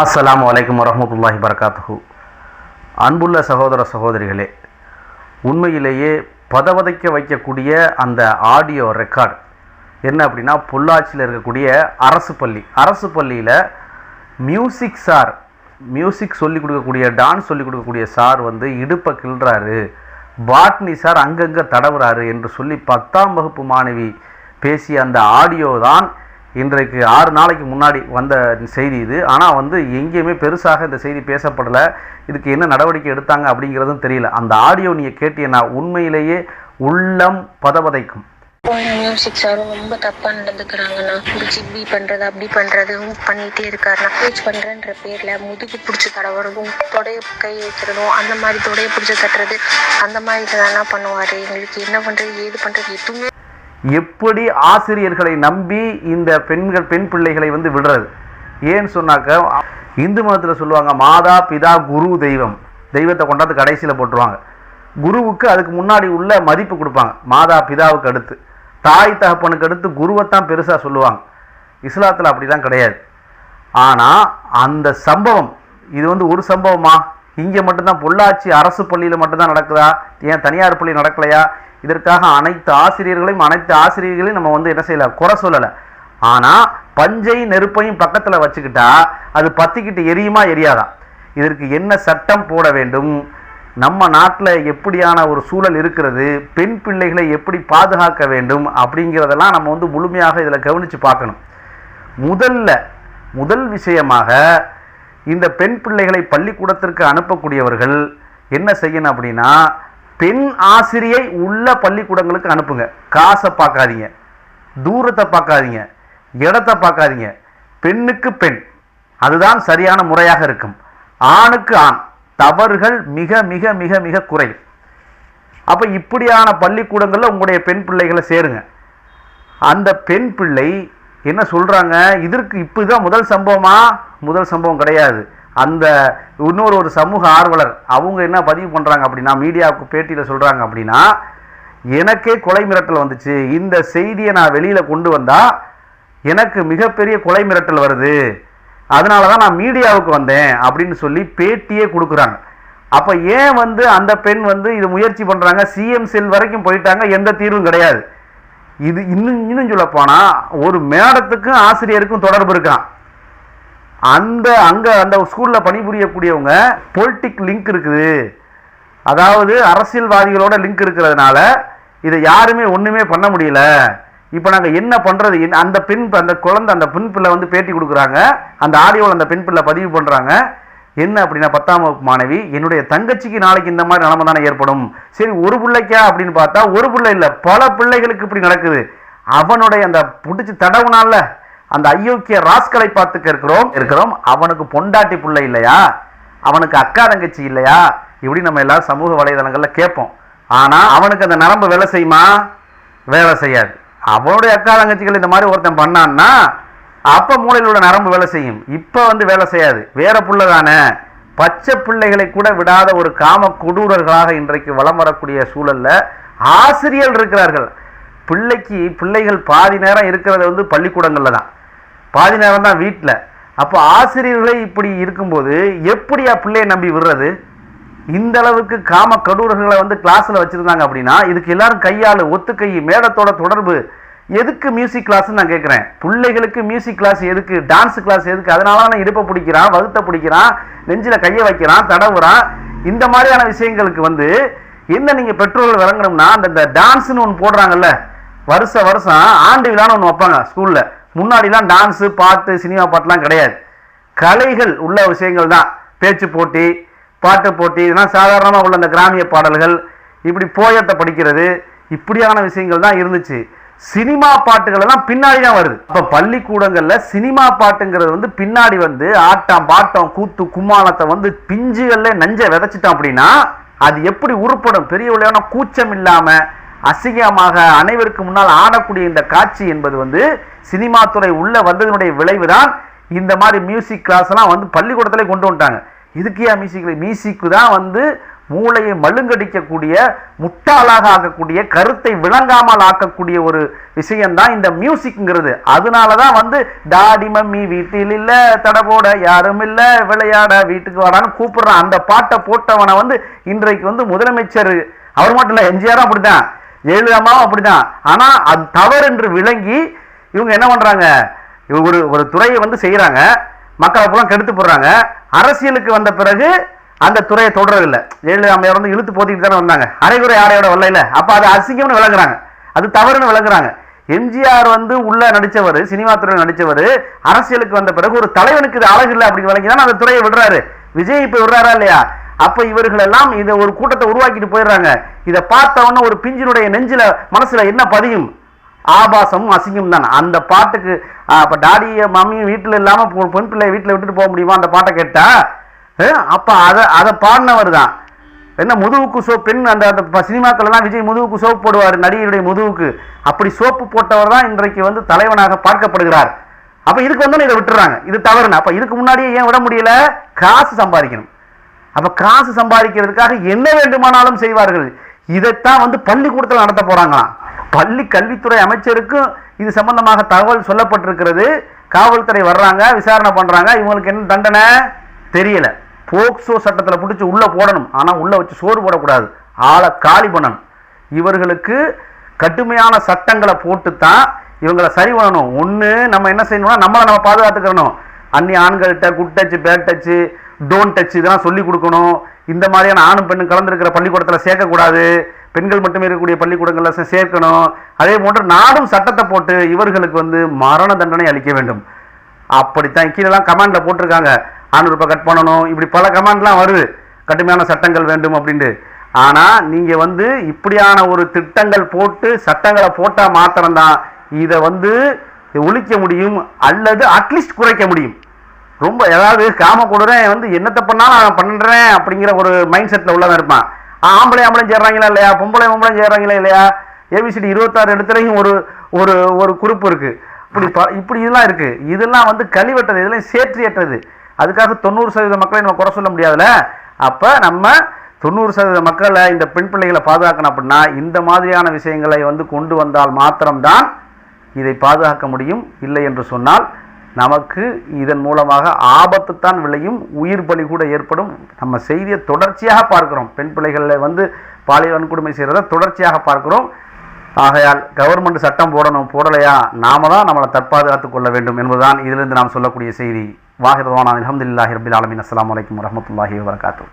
அஸ்லாம் வலைக்கம் வரமத்துல்லாஹி வரகாத்து அன்புள்ள சகோதர சகோதரிகளே உண்மையிலேயே பதவதைக்க வைக்கக்கூடிய அந்த ஆடியோ ரெக்கார்ட் என்ன அப்படின்னா பொள்ளாச்சியில் இருக்கக்கூடிய அரசு பள்ளி. அரசு பள்ளியில் மியூசிக் சார் மியூசிக் சொல்லிக் கொடுக்கக்கூடிய டான்ஸ் சொல்லிக் கொடுக்கக்கூடிய சார் வந்து இடுப்பை கிள்றாரு. பாட்னி சார் அங்கங்கே தடவுறாரு என்று சொல்லி பத்தாம் வகுப்பு மாணவி பேசிய அந்த ஆடியோ தான் இன்றைக்கு ஆறு நாளைக்கு முன்னாடி வந்த செய்தி இது. ஆனால் வந்து எங்கேயுமே பெருசாக இந்த செய்தி பேசப்படலை. இதுக்கு என்ன நடவடிக்கை எடுத்தாங்க அப்படிங்கிறதும் தெரியல. அந்த ஆடியோ நீங்கள் கேட்டீங்கன்னா உண்மையிலேயே உள்ளம் பதவதைக்கும் மியூசிக் சாரும் ரொம்ப தப்பா நடந்துக்கிறாங்கண்ணா பிடிச்சி இப்படி பண்றது அப்படி பண்றதும் பண்ணிட்டே இருக்காருண்ணா பேச் பண்றேன்ற பேர்ல முதுகு பிடிச்சி தடவுறதும் தொடைய கை வைக்கிறதும் அந்த மாதிரி தொடைய பிடிச்சி தட்டுறது அந்த மாதிரி இதெல்லாம் பண்ணுவாரு. எங்களுக்கு என்ன பண்றது ஏது பண்றது எதுவுமே எப்படி ஆசிரியர்களை நம்பி இந்த பெண்கள் பெண் பிள்ளைகளை வந்து விடுறது? ஏன்னு சொன்னாக்க இந்து மதத்தில் சொல்லுவாங்க மாதா பிதா குரு தெய்வம். தெய்வத்தை கொண்டாந்து கடைசியில் போட்டுருவாங்க. குருவுக்கு அதுக்கு முன்னாடி உள்ள மதிப்பு கொடுப்பாங்க. மாதா பிதாவுக்கு அடுத்து. தாய் தகப்பனுக்கு அடுத்து குருவைத்தான் பெருசாக சொல்லுவாங்க. இஸ்லாத்தில் அப்படிலாம் கிடையாது. ஆனால் அந்த சம்பவம் இது வந்து ஒரு சம்பவமா? இங்கே மட்டும்தான் பொள்ளாச்சி அரசு பள்ளியில் மட்டும்தான் நடக்குதா? ஏன் தனியார் பள்ளி நடக்கலையா? இதற்காக அனைத்து ஆசிரியர்களையும் அனைத்து ஆசிரியர்களையும் நம்ம வந்து என்ன செய்யலாம் குறை சொல்லலை. ஆனால் பஞ்சையும் நெருப்பையும் பக்கத்தில் வச்சுக்கிட்டா அது பற்றிக்கிட்டு எரியுமா எரியாதான் இதற்கு என்ன சட்டம் போட வேண்டும்? நம்ம நாட்டில் எப்படியான ஒரு சூழல் இருக்கிறது? பெண் பிள்ளைகளை எப்படி பாதுகாக்க வேண்டும்? அப்படிங்கிறதெல்லாம் நம்ம வந்து முழுமையாக இதில் கவனித்து பார்க்கணும். முதல்ல முதல் விஷயமாக இந்த பெண் பிள்ளைகளை பள்ளிக்கூடத்திற்கு அனுப்பக்கூடியவர்கள் என்ன செய்யணும் அப்படின்னா பெண் ஆசிரியை உள்ள பள்ளிக்கூடங்களுக்கு அனுப்புங்க. காசை பார்க்காதீங்க. தூரத்தை பார்க்காதீங்க. இடத்தை பார்க்காதீங்க. பெண்ணுக்கு பெண். அதுதான் சரியான முறையாக இருக்கும். ஆணுக்கு ஆண். தவறுகள் மிக மிக மிக மிக குறை. அப்போ இப்படியான பள்ளிக்கூடங்களில் உங்களுடைய பெண் பிள்ளைகளை சேருங்க. அந்த பெண் பிள்ளை என்ன சொல்கிறாங்க இதற்கு இப்போ தான் முதல் சம்பவமா? முதல் சம்பவம் கிடையாது. அந்த இன்னொரு ஒரு சமூக ஆர்வலர் அவங்க என்ன பதிவு பண்ணுறாங்க அப்படின்னா மீடியாவுக்கு பேட்டியில் சொல்கிறாங்க அப்படின்னா எனக்கே கொலை மிரட்டல் வந்துச்சு. இந்த செய்தியை நான் வெளியில் கொண்டு வந்தால் எனக்கு மிகப்பெரிய கொலை மிரட்டல் வருது. அதனால தான் நான் மீடியாவுக்கு வந்தேன் அப்படின்னு சொல்லி பேட்டியே கொடுக்குறாங்க. அப்போ ஏன் வந்து அந்த பெண் வந்து இது முயற்சி பண்ணுறாங்க சிஎம் செல் வரைக்கும் போயிட்டாங்க எந்த தீர்வும் கிடையாது. இது இன்னும் இன்னும் சொல்லப்போனால் ஒரு மேடத்துக்கும் ஆசிரியருக்கும் தொடர்பு இருக்கான். அந்த அங்கே அந்த ஸ்கூலில் பணிபுரியக்கூடியவங்க பொலிட்டிக் லிங்க் இருக்குது. அதாவது அரசியல்வாதிகளோட லிங்க் இருக்கிறதுனால இதை யாருமே ஒன்றுமே பண்ண முடியல. இப்போ நாங்கள் என்ன பண்ணுறது அந்த பெண் அந்த குழந்தை அந்த பெண் பிள்ளை வந்து பேட்டி கொடுக்குறாங்க. அந்த ஆடியோவில் அந்த பெண் பிள்ளை பதிவு பண்ணுறாங்க என்ன அப்படின்னா பத்தாம் வகுப்பு மாணவி என்னுடைய தங்கச்சிக்கு நாளைக்கு இந்த மாதிரி நிலைமை தானே ஏற்படும்? சரி ஒரு பிள்ளைக்கா? அப்படின்னு பார்த்தா ஒரு பிள்ளை இல்லை. பல பிள்ளைகளுக்கு இப்படி நடக்குது. அவனுடைய அந்த பிடிச்சி தடவுனால அந்த ஐயோக்கிய ராஸ்களை பார்த்துக்க இருக்கிறோம். இருக்கிறோம். அவனுக்கு பொண்டாட்டி பிள்ளை இல்லையா? அவனுக்கு அக்கா தங்கச்சி இல்லையா? இப்படி நம்ம எல்லாரும் சமூக வலைதளங்களில் கேட்போம். ஆனால் அவனுக்கு அந்த நரம்பு வேலை செய்யுமா? வேலை செய்யாது. அவனுடைய அக்கா தங்கச்சிகள் இந்த மாதிரி ஒருத்தன் பண்ணான்னா அப்போ மூளையில் உள்ள நரம்பு வேலை செய்யும். இப்போ வந்து வேலை செய்யாது. வேற புள்ள தானே. பச்சை பிள்ளைகளை கூட விடாத ஒரு காம கொடூரர்களாக இன்றைக்கு வலம் வரக்கூடிய சூழலில் ஆசிரியர்கள் இருக்கிறார்கள். பிள்ளைக்கு பிள்ளைகள் பாதி நேரம் இருக்கிறத வந்து பள்ளிக்கூடங்களில் தான். பாதி நேரம் தான் வீட்டில் அப்போ ஆசிரியர்களே இப்படி இருக்கும்போது எப்படியா பிள்ளையை நம்பி விடுறது? இந்த அளவுக்கு காம கடூரர்களை வந்து கிளாஸில் வச்சுருந்தாங்க அப்படின்னா இதுக்கு எல்லாரும் கையால் ஒத்து கை மேடத்தோட தொடர்பு. எதுக்கு மியூசிக் கிளாஸ்ன்னு நான் கேட்குறேன். பிள்ளைகளுக்கு மியூசிக் கிளாஸ் எதுக்கு? டான்ஸ் கிளாஸ் எதுக்கு? அதனால தான் இடுப்பை பிடிக்கிறான் வகுத்த பிடிக்கிறான் நெஞ்சில் கையை வைக்கிறான் தடவுறான். இந்த மாதிரியான விஷயங்களுக்கு வந்து என்ன நீங்கள் பெற்றோர்கள் விளங்கணும்னா அந்த டான்ஸ்னு ஒன்று போடுறாங்கல்ல வருஷ வருஷம் ஆண்டு விழான்னு ஒன்று வைப்பாங்க ஸ்கூலில் முன்னாடிலாம் டான்ஸு பாட்டு சினிமா பாட்டுலாம் கிடையாது. கலைகள் உள்ள விஷயங்கள் தான். பேச்சு போட்டி பாட்டு போட்டி இதெல்லாம் சாதாரணமாக உள்ள அந்த கிராமிய பாடல்கள் இப்படி போயத்தை படிக்கிறது இப்படியான விஷயங்கள் தான் இருந்துச்சு. சினிமா பாட்டுகள் எல்லாம் பின்னாடி தான் வருது. இப்போ பள்ளிக்கூடங்களில் சினிமா பாட்டுங்கிறது வந்து பின்னாடி வந்து ஆட்டம் பாட்டம் கூத்து கும்மாளத்தை வந்து பிஞ்சுகளில் நஞ்சை விதைச்சிட்டோம் அப்படின்னா அது எப்படி உருப்படும்? பெரிய விளையாட கூச்சம் இல்லாமல் அசிங்கமாக அனைவருக்கு முன்னால் ஆடக்கூடிய இந்த காட்சி என்பது வந்து சினிமா துறை உள்ள வந்ததனுடைய விளைவு தான் இந்த மாதிரி மியூசிக் கிளாஸ் எல்லாம் வந்து பள்ளிக்கூடத்திலே கொண்டு வந்துட்டாங்க. இதுக்கே மியூசிக் மியூசிக்கு தான் வந்து மூளையை மழுங்கடிக்கக்கூடிய முட்டாளாக ஆக்கக்கூடிய கருத்தை விளங்காமல் ஆக்கக்கூடிய ஒரு விஷயம்தான் இந்த மியூசிக்ங்கிறது அதனால தான் வந்து டாடி மம்மி வீட்டில் இல்லை தடபோட யாரும் இல்லை விளையாட வீட்டுக்கு வாடான்னு கூப்பிடுறான். அந்த பாட்டை போட்டவனை வந்து இன்றைக்கு வந்து முதலமைச்சர் அவர் மட்டும் இல்லை எம்ஜிஆரும் அப்படிதான் ஜெயலலிதாமாவும் அப்படிதான். ஆனா அது தவறு என்று விளங்கி இவங்க என்ன பண்றாங்க? ஒரு ஒரு துறையை வந்து செய்யறாங்க. மக்களை பூரா கெடுத்து போடுறாங்க. அரசியலுக்கு வந்த பிறகு அந்த துறையை தொடரவில்லை. ஜெயலலிதா அம்மையார் வந்து இழுத்து போத்திட்டு தானே வந்தாங்க. அரைகுறை ஆடையோட வரல இல்ல அப்ப அது அசிங்கம்னு விளங்குறாங்க அது தவறுன்னு விளங்குறாங்க எம்ஜிஆர் வந்து உள்ள நடிச்சவர் சினிமா துறையில் நடிச்சவர் அரசியலுக்கு வந்த பிறகு ஒரு தலைவனுக்கு இது அழகு இல்லை அப்படின்னு விளங்கி தான் அந்த துறையை விடுறாரு. விஜய் இப்ப விடுறாரா இல்லையா? அப்ப இவர்கள் எல்லாம் இதை ஒரு கூட்டத்தை உருவாக்கிட்டு போயிடுறாங்க. இதை பார்த்தவொன்னே ஒரு பிஞ்சினுடைய நெஞ்சில மனசுல என்ன பதியும்? ஆபாசமும் அசிங்கம் தான். அந்த பாட்டுக்கு அப்போ அப்ப டாடிய மம்மியும் வீட்டுல இல்லாம பொ- பெண் பிள்ளைய வீட்டுல விட்டுட்டு போக முடியுமா அந்த பாட்டை கேட்டா? அப்போ அப்ப அதை அதை பாடினவர் தான். என்ன முதுகுக்கு சோப் பெண் அந்த அந்த சினிமாக்கள்லாம் விஜய் முதுகுக்கு சோப்பு போடுவார் நடிகருடைய முதுகுக்கு. அப்படி சோப்பு போட்டவர் தான் இன்றைக்கு வந்து தலைவனாக பார்க்கப்படுகிறார். அப்போ இதுக்கு வந்து இதை விட்டுறாங்க. இது தவறுன்னு. அப்போ இதுக்கு முன்னாடியே ஏன் விட முடியல? காசு சம்பாதிக்கணும். அப்ப காசு சம்பாதிக்கிறதுக்காக என்ன வேண்டுமானாலும் செய்வார்கள். இதைத்தான் வந்து பள்ளிக்கூடத்தில் நடத்த போறாங்களாம். பள்ளி கல்வித்துறை அமைச்சருக்கும் இது சம்பந்தமாக தகவல் சொல்லப்பட்டிருக்கிறது. காவல்துறை வர்றாங்க விசாரணை பண்றாங்க. இவங்களுக்கு என்ன தண்டனை? தெரியல. போக்சோ சட்டத்தில் பிடிச்சி உள்ள போடணும். ஆனால் உள்ள வச்சு சோறு போடக்கூடாது. ஆளை காலி பண்ணணும். இவர்களுக்கு கடுமையான சட்டங்களை போட்டு தான் இவங்களை சரி பண்ணணும். ஒன்று நம்ம என்ன செய்யணும்னா நம்மளை நம்ம பாதுகாத்துக்கிறணும் அன்னி ஆண்கள்கிட்ட good bad touch bad touch don't touch இதெல்லாம் சொல்லிக் கொடுக்கணும். இந்த மாதிரியான ஆணும் பெண்ணும் கலந்துருக்கிற பள்ளிக்கூடத்தில் சேர்க்கக்கூடாது. பெண்கள் மட்டுமே இருக்கக்கூடிய பள்ளிக்கூடங்களில் சேர்க்கணும். அதே போன்று நாடும் சட்டத்தை போட்டு இவர்களுக்கு வந்து மரண தண்டனை அளிக்க வேண்டும். அப்படித்தான் கீழெல்லாம் கமாண்டில் போட்டிருக்காங்க. ஆண் ரூபாய் கட் பண்ணணும். இப்படி பல கமாண்ட்லாம் வருது. கடுமையான சட்டங்கள் வேண்டும் அப்படின்ட்டு. ஆனால் நீங்கள் வந்து இப்படியான ஒரு திட்டங்கள் போட்டு சட்டங்களை போட்டால் மாத்திரம்தான் இதை வந்து ஒழிக்க முடியும் அல்லது அட்லீஸ்ட் குறைக்க முடியும். ரொம்ப ஏதாவது காம கொடுறேன் வந்து என்னத்தை பண்ணாலும் நான் பண்ணுறேன் அப்படிங்கிற ஒரு மைண்ட் செட்டில் உள்ளதான் இருப்பான். ஆம்பளை ஆம்பளையும் சேர்றாங்களா இல்லையா? பொம்பளை பொம்பளை சேர்றாங்களா இல்லையா? ஏபிசிடி இருபத்தாறு இடத்துலையும் ஒரு ஒரு ஒரு குறிப்பு இருக்குது இப்படி ப- இப்படி இதெல்லாம் இருக்குது இதெல்லாம் வந்து கழிவட்டது இதெல்லாம் சேற்றியற்றது அதுக்காக தொண்ணூறு சதவீத மக்களை நம்ம குறை சொல்ல முடியாதுல்ல? அப்போ நம்ம தொண்ணூறு சதவீத மக்களை இந்த பெண் பிள்ளைகளை பாதுகாக்கணும் அப்படின்னா இந்த மாதிரியான விஷயங்களை வந்து கொண்டு வந்தால் மாத்திரம்தான் இதை பாதுகாக்க முடியும். இல்லை என்று சொன்னால் நமக்கு இதன் மூலமாக ஆபத்து தான் விளையும் உயிர் பலி கூட ஏற்படும். நம்ம செய்தியை தொடர்ச்சியாக பார்க்கிறோம். பெண் பிள்ளைகளில் வந்து பாலியல் வன்கொடுமை செய்கிறத தொடர்ச்சியாக பார்க்கிறோம். ஆகையால் கவர்மெண்ட் சட்டம் போடணும் போடலையா? நாம தான் நம்மளை தற்பாதுகாத்துக் கொள்ள வேண்டும் என்பதுதான் இதிலிருந்து நாம் சொல்லக்கூடிய செய்தி. வாஹிரவான அலமதுல்லாஹி ரபில் ஆலமின். அஸ்லாம் வலைக்கம் வரமத்துல்லாஹி வரகாத்தூ